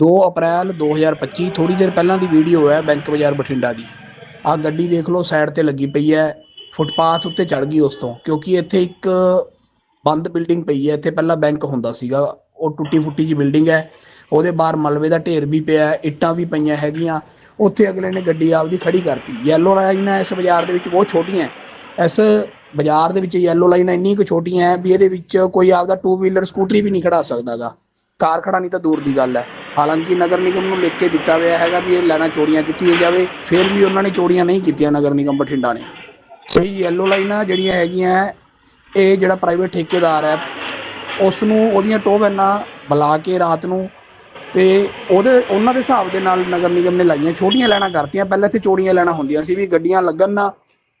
2 ਅਪ੍ਰੈਲ 2025 ਥੋੜੀ ਦੇਰ ਪਹਿਲਾਂ ਦੀ ਵੀਡੀਓ ਹੈ ਬੈਂਕ ਬਾਜ਼ਾਰ ਬਠਿੰਡਾ ਦੀ। ਆਹ ਗੱਡੀ ਦੇਖ ਲਓ ਸਾਈਡ ਤੇ ਲੱਗੀ ਪਈ ਹੈ ਫੁੱਟਪਾਥ ਉੱਤੇ ਚੜ ਗਈ ਉਸ ਤੋਂ ਕਿਉਂਕਿ ਇੱਥੇ ਇੱਕ ਬੰਦ ਬਿਲਡਿੰਗ ਪਈ ਹੈ ਇੱਥੇ ਪਹਿਲਾਂ ਬੈਂਕ ਹੁੰਦਾ ਸੀਗਾ ਉਹ ਟੁੱਟੀ ਫੁੱਟੀ ਜੀ ਬਿਲਡਿੰਗ ਹੈ ਉਹਦੇ ਬਾਹਰ ਮਲਵੇ ਦਾ ਢੇਰ ਵੀ ਪਿਆ ਹੈ, ਇੱਟਾਂ ਵੀ ਪਈਆਂ ਹੈਗੀਆਂ ਉੱਥੇ ਅਗਲੇ ਨੇ ਗੱਡੀ ਆਪਦੀ ਖੜੀ ਕਰਤੀ। ਯੈਲੋ ਲਾਈਨਾਂ ਇਸ ਬਾਜ਼ਾਰ ਦੇ ਵਿੱਚ ਬਹੁਤ ਛੋਟੀਆਂ ਇਸ ਬਾਜ਼ਾਰ ਦੇ ਵਿੱਚ ਯੈਲੋ ਲਾਈਨਾਂ ਇੰਨੀ ਕੁ ਛੋਟੀਆਂ ਹੈ ਵੀ ਇਹਦੇ ਵਿੱਚ ਕੋਈ ਆਪਦਾ ਟੂ ਵੀਲਰ ਸਕੂਟਰੀ ਵੀ ਨਹੀਂ ਖੜਾ ਸਕਦਾਗਾ। ਕਾਰ ਖੜਾਣੀ ਤਾਂ ਦੂਰ ਦੀ ਗੱਲ ਹੈ। ਹਾਲਾਂਕਿ ਨਗਰ ਨਿਗਮ ਨੂੰ ਲਿਖ ਕੇ ਦਿੱਤਾ ਹੋਇਆ ਹੈਗਾ ਵੀ ਇਹ ਲਾਈਨਾਂ ਚੌੜੀਆਂ ਕੀਤੀਆਂ ਜਾਵੇ, ਫਿਰ ਵੀ ਉਹਨਾਂ ਨੇ ਚੌੜੀਆਂ ਨਹੀਂ ਕੀਤੀਆਂ ਨਗਰ ਨਿਗਮ ਬਠਿੰਡਾ ਨੇ। ਇਹ ਯੈਲੋ ਲਾਈਨਾਂ ਜਿਹੜੀਆਂ ਹੈਗੀਆਂ, ਇਹ ਜਿਹੜਾ ਪ੍ਰਾਈਵੇਟ ਠੇਕੇਦਾਰ ਹੈ ਉਸ ਨੂੰ ਉਹਦੀਆਂ ਟੋਬੈਨਾਂ ਬੁਲਾ ਕੇ ਰਾਤ ਨੂੰ ਤੇ ਉਹਦੇ, ਉਹਨਾਂ ਦੇ ਹਿਸਾਬ ਦੇ ਨਾਲ ਨਗਰ ਨਿਗਮ ਨੇ ਲਾਈਆਂ, ਛੋਟੀਆਂ ਲੈਣਾ ਕਰਤੀਆਂ। ਪਹਿਲਾਂ ਇੱਥੇ ਚੌੜੀਆਂ ਲੈਣਾ ਹੁੰਦੀਆਂ ਸੀ ਵੀ ਗੱਡੀਆਂ ਲੱਗਣ ਨਾ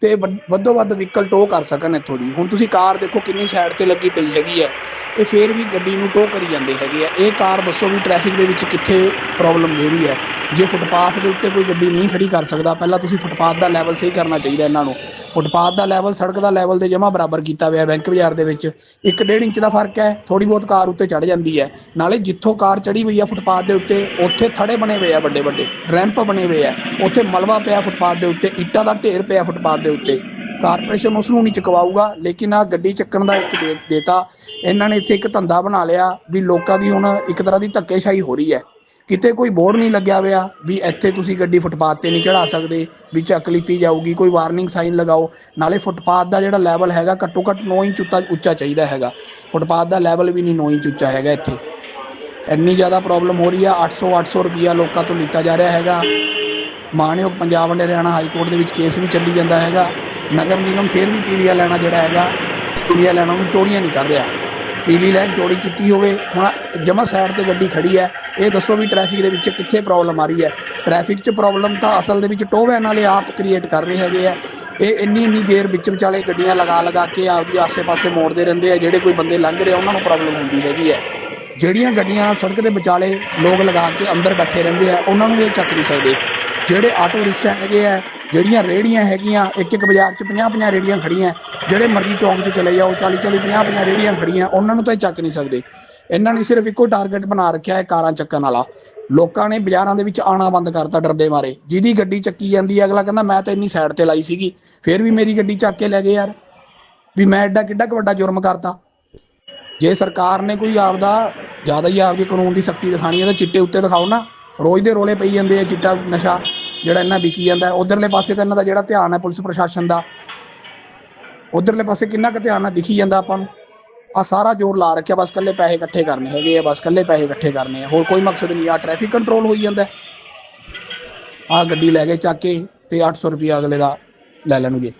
ਤੇ ਵੱਧ- ਵੱਧੋ ਵੱਧ ਵਹੀਕਲ ਟੋਹ ਕਰ ਸਕਣ ਇੱਥੋਂ ਦੀ। ਹੁਣ ਤੁਸੀਂ ਕਾਰ ਦੇਖੋ ਕਿੰਨੀ ਸਾਈਡ ਤੇ ਲੱਗੀ ਪਈ ਹੈਗੀ ਹੈ ਇਹ ਫੇਰ ਵੀ ਗੱਡੀ ਨੂੰ ਟੋਹ ਕਰੀ ਜਾਂਦੇ ਹੈਗੇ ਆ। ਇਹ ਕਾਰ ਦੱਸੋ ਵੀ ਟ੍ਰੈਫਿਕ ਦੇ ਵਿੱਚ ਕਿੱਥੇ ਪ੍ਰੋਬਲਮ ਦੇ ਰਹੀ ਹੈ ਜੇ ਫੁੱਟਪਾਥ ਦੇ ਉੱਤੇ ਕੋਈ ਗੱਡੀ ਨਹੀਂ ਖੜੀ ਕਰ ਸਕਦਾ, ਪਹਿਲਾਂ ਤੁਸੀਂ ਫੁੱਟਪਾਥ ਦਾ ਲੈਵਲ ਸਹੀ ਕਰਨਾ ਚਾਹੀਦਾ ਇਹਨਾਂ ਨੂੰ। ਫੁੱਟਪਾਥ ਦਾ ਲੈਵਲ ਸੜਕ ਦਾ ਲੈਵਲ ਦੇ ਜਮਾ ਬਰਾਬਰ ਕੀਤਾ ਹੋਇਆ ਬੈਂਕ ਬਾਜ਼ਾਰ ਦੇ ਵਿੱਚ। ਇੱਕ ਡੇਢ ਇੰਚ ਦਾ ਫ਼ਰਕ ਹੈ ਥੋੜੀ ਬਹੁਤ ਕਾਰ ਉੱਤੇ ਚੜ ਜਾਂਦੀ ਹੈ। ਨਾਲੇ ਜਿੱਥੋਂ ਕਾਰ ਚੜੀ ਹੋਈ ਆ ਫੁੱਟਪਾਥ ਦੇ ਉੱਤੇ, ਉੱਥੇ ਥੜੇ ਬਣੇ ਹੋਏ ਆ ਵੱਡੇ ਵੱਡੇ ਰੈਂਪ ਬਣੇ ਹੋਏ ਆ। ਉੱਥੇ ਮਲਵਾ ਪਿਆ ਫੁੱਟਪਾਥ ਦੇ ਉੱਤੇ, ਇੱਟਾਂ ਦਾ ਢੇਰ ਪਿਆ ਫੁੱਟਪਾਥ ਦੇ ਉੱਤੇ। ਕਾਰਪੋਰੇਸ਼ਨ ਉਸ ਨੂੰ ਨਹੀਂ ਚੁਕਵਾਊਗਾ, ਲੇਕਿਨ ਆ ਗੱਡੀ ਚੱਕਣ ਦਾ ਇੱਕ ਦੇਤਾ। ਇਹਨਾਂ ਨੇ ਇੱਥੇ ਇੱਕ ਧੰਦਾ ਬਣਾ ਲਿਆ ਵੀ ਲੋਕਾਂ ਦੀ ਹੁਣ ਇੱਕ ਤਰ੍ਹਾਂ ਦੀ ਧੱਕੇਸ਼ਾਹੀ ਹੋ ਰਹੀ ਹੈ। ਕਿਤੇ ਕੋਈ ਬੋਰਡ ਨਹੀਂ ਲੱਗਿਆ ਹੋਇਆ ਵੀ ਇੱਥੇ ਤੁਸੀਂ ਗੱਡੀ ਫੁੱਟਪਾਥ ਤੇ ਨਹੀਂ ਚੜਾ ਸਕਦੇ, ਵੀ ਚੱਕ ਲਿੱਤੀ ਜਾਊਗੀ, ਕੋਈ ਵਾਰਨਿੰਗ ਸਾਈਨ ਲਗਾਓ। ਨਾਲੇ ਫੁੱਟਪਾਥ ਦਾ ਜਿਹੜਾ ਲੈਵਲ ਹੈਗਾ ਘੱਟੋ ਘੱਟ 9 ਇੰਚ ਉੱਤਾ ਉੱਚਾ ਚਾਹੀਦਾ ਹੈਗਾ। ਫੁੱਟਪਾਥ ਦਾ ਲੈਵਲ ਵੀ ਨਹੀਂ 9 ਇੰਚ ਉੱਚਾ ਹੈਗਾ ਇੱਥੇ। ਇੰਨੀ ਜ਼ਿਆਦਾ ਪ੍ਰੋਬਲਮ ਹੋ ਰਹੀ ਆ 800 800 ਰੁਪਿਆ ਲੋਕਾਂ ਤੋਂ ਲਿੱਤਾ ਜਾ ਰਿਹਾ ਹੈਗਾ। ਮਾਨਯੋਗ ਪੰਜਾਬ ਅਤੇ ਹਰਿਆਣਾ ਹਾਈ ਕੋਰਟ ਦੇ ਵਿੱਚ ਕੇਸ ਵੀ ਚੱਲੀ ਜਾਂਦਾ ਹੈਗਾ। ਨਗਰ ਨਿਗਮ ਫੇਰ ਵੀ ਪੀਲੀਆ ਲੈਣਾ ਜਿਹੜਾ ਹੈਗਾ ਪੀਲੀਆ ਲੈਣਾ ਨੂੰ ਚੋੜੀਆਂ ਨਹੀਂ ਕਰ ਰਿਹਾ। ਪੀਲੀ ਲਾਈਨ ਚੋੜੀ ਕੀਤੀ ਹੋਵੇ ਹੁਣ ਜਮਾ ਸਾਈਡ ਤੇ ਗੱਡੀ ਖੜੀ ਹੈ। ਇਹ ਦੱਸੋ ਵੀ ਟ੍ਰੈਫਿਕ ਦੇ ਵਿੱਚ ਕਿੱਥੇ ਪ੍ਰੋਬਲਮ ਆ ਰਹੀ ਹੈ। ਟ੍ਰੈਫਿਕ 'ਚ ਪ੍ਰੋਬਲਮ ਤਾਂ ਅਸਲ ਦੇ ਵਿੱਚ ਟੋਹ ਵੈਨ ਵਾਲੇ ਆਪ ਕ੍ਰੀਏਟ ਕਰ ਰਹੇ ਹੈਗੇ ਆ। ਇਹ ਇੰਨੀ ਇੰਨੀ ਦੇਰ ਵਿੱਚ ਵਿਚਾਲੇ ਗੱਡੀਆਂ ਲਗਾ ਲਗਾ ਕੇ ਆਪਦੀ ਆਸੇ-ਪਾਸੇ ਮੋੜਦੇ ਰਹਿੰਦੇ ਆ ਜਿਹੜੇ ਕੋਈ ਬੰਦੇ ਲੰਘ ਰਹੇ ਆ, ਉਹਨਾਂ ਨੂੰ ਪ੍ਰੋਬਲਮ ਹੁੰਦੀ ਹੈਗੀ ਹੈ ਜਿਹੜੀਆਂ ਗੱਡੀਆਂ ਸੜਕ ਦੇ ਵਿਚਾਲੇ ਲੋਕ ਲਗਾ ਕੇ ਅੰਦਰ ਬੈਠੇ ਰਹਿੰਦੇ ਆ ਉਹਨਾਂ ਨੂੰ ਇਹ ਚੱਕ ਨਹੀਂ ਸਕਦੇ। ਜਿਹੜੇ ਆਟੋ ਰਿਕਸ਼ਾ ਹੈਗੇ ਆ, ਜਿਹੜੀਆਂ ਰੇੜੀਆਂ ਹੈਗੀਆਂ, ਇੱਕ ਇੱਕ ਬਾਜ਼ਾਰ 'ਚ 50 50 ਰੇੜੀਆਂ ਖੜੀਆਂ, ਜਿਹੜੇ ਮਰਜ਼ੀ ਚੌਂਕ 'ਚ ਚਲੇ ਜਾਓ 40 40 50 50 ਰੇੜੀਆਂ ਖੜੀਆਂ, ਉਹਨਾਂ ਨੂੰ ਤਾਂ ਇਹ ਚੱਕ ਨਹੀਂ ਸਕਦੇ। ਇਹਨਾਂ ਨੇ ਸਿਰਫ ਇੱਕੋ ਟਾਰਗੇਟ ਬਣਾ ਰੱਖਿਆ ਹੈ ਕਾਰਾਂ ਚੱਕਣ ਵਾਲਾ। ਲੋਕਾਂ ਨੇ ਬਾਜ਼ਾਰਾਂ ਦੇ ਵਿੱਚ ਆਣਾ ਬੰਦ ਕਰਤਾ ਡਰਦੇ ਮਾਰੇ। ਜਿਹਦੀ ਗੱਡੀ ਚੱਕੀ ਜਾਂਦੀ ਹੈ, ਅਗਲਾ ਕਹਿੰਦਾ, ਮੈਂ ਤਾਂ ਇੰਨੀ ਸਾਈਡ ਤੇ ਲਾਈ ਸੀਗੀ। ਫਿਰ ਵੀ ਮੇਰੀ ਗੱਡੀ ਚੱਕ ਕੇ ਲੈ ਗਏ ਯਾਰ। ਵੀ ਮੈਂ ਐਡਾ ਕਿੱਡਾ ਕੁ ਵੱਡਾ ਜੁਰਮ ਕਰਤਾ। ਜੇ ਸਰਕਾਰ ਨੇ ਕੋਈ ਆਪਦਾ ਜ਼ਿਆਦਾ ਹੀ ਆਪਦੀ ਕਾਨੂੰਨ ਦੀ ਸਖਤੀ ਦਿਖਾਣੀ ਹੈ ਤਾਂ ਚਿੱਟੇ ਉੱਤੇ ਦਿਖਾਓ ਨਾ। ਰੋਜ਼ ਦੇ ਰੋਲੇ ਪਈ ਜਾਂਦੇ ਆ ਚਿੱਟਾ ਨਸ਼ਾ। ਜਿਹੜਾ ਇਹਨਾਂ ਵਿਕੀ ਜਾਂਦਾ, ਉਧਰਲੇ ਪਾਸੇ ਤਾਂ ਇਹਨਾਂ ਦਾ ਜਿਹੜਾ ਧਿਆਨ ਹੈ ਪੁਲਿਸ ਪ੍ਰਸ਼ਾਸਨ ਦਾ, ਉਧਰਲੇ ਪਾਸੇ ਕਿੰਨਾ ਕੁ ਧਿਆਨ ਨਾਲ ਦਿਖੀ ਜਾਂਦਾ ਆਪਾਂ ਨੂੰ? ਆ ਸਾਰਾ ਜ਼ੋਰ ਲਾ ਰੱਖਿਆ, ਬਸ ਕੱਲੇ ਪੈਸੇ ਇਕੱਠੇ ਕਰਨੇ ਹੈਗੇ ਆ, ਬਸ ਕੱਲੇ ਪੈਸੇ ਇਕੱਠੇ ਕਰਨੇ ਆ, ਹੋਰ ਕੋਈ ਮਕਸਦ ਨਹੀਂ ਆ ਟ੍ਰੈਫਿਕ ਕੰਟਰੋਲ ਹੋਈ ਜਾਂਦਾ। ਆ ਗੱਡੀ ਲੈ ਕੇ ਚੱਕ ਕੇ ਤੇ 800 ਰੁਪਏ ਅਗਲੇ ਦਾ ਲੈ ਲੈਣਗੇ।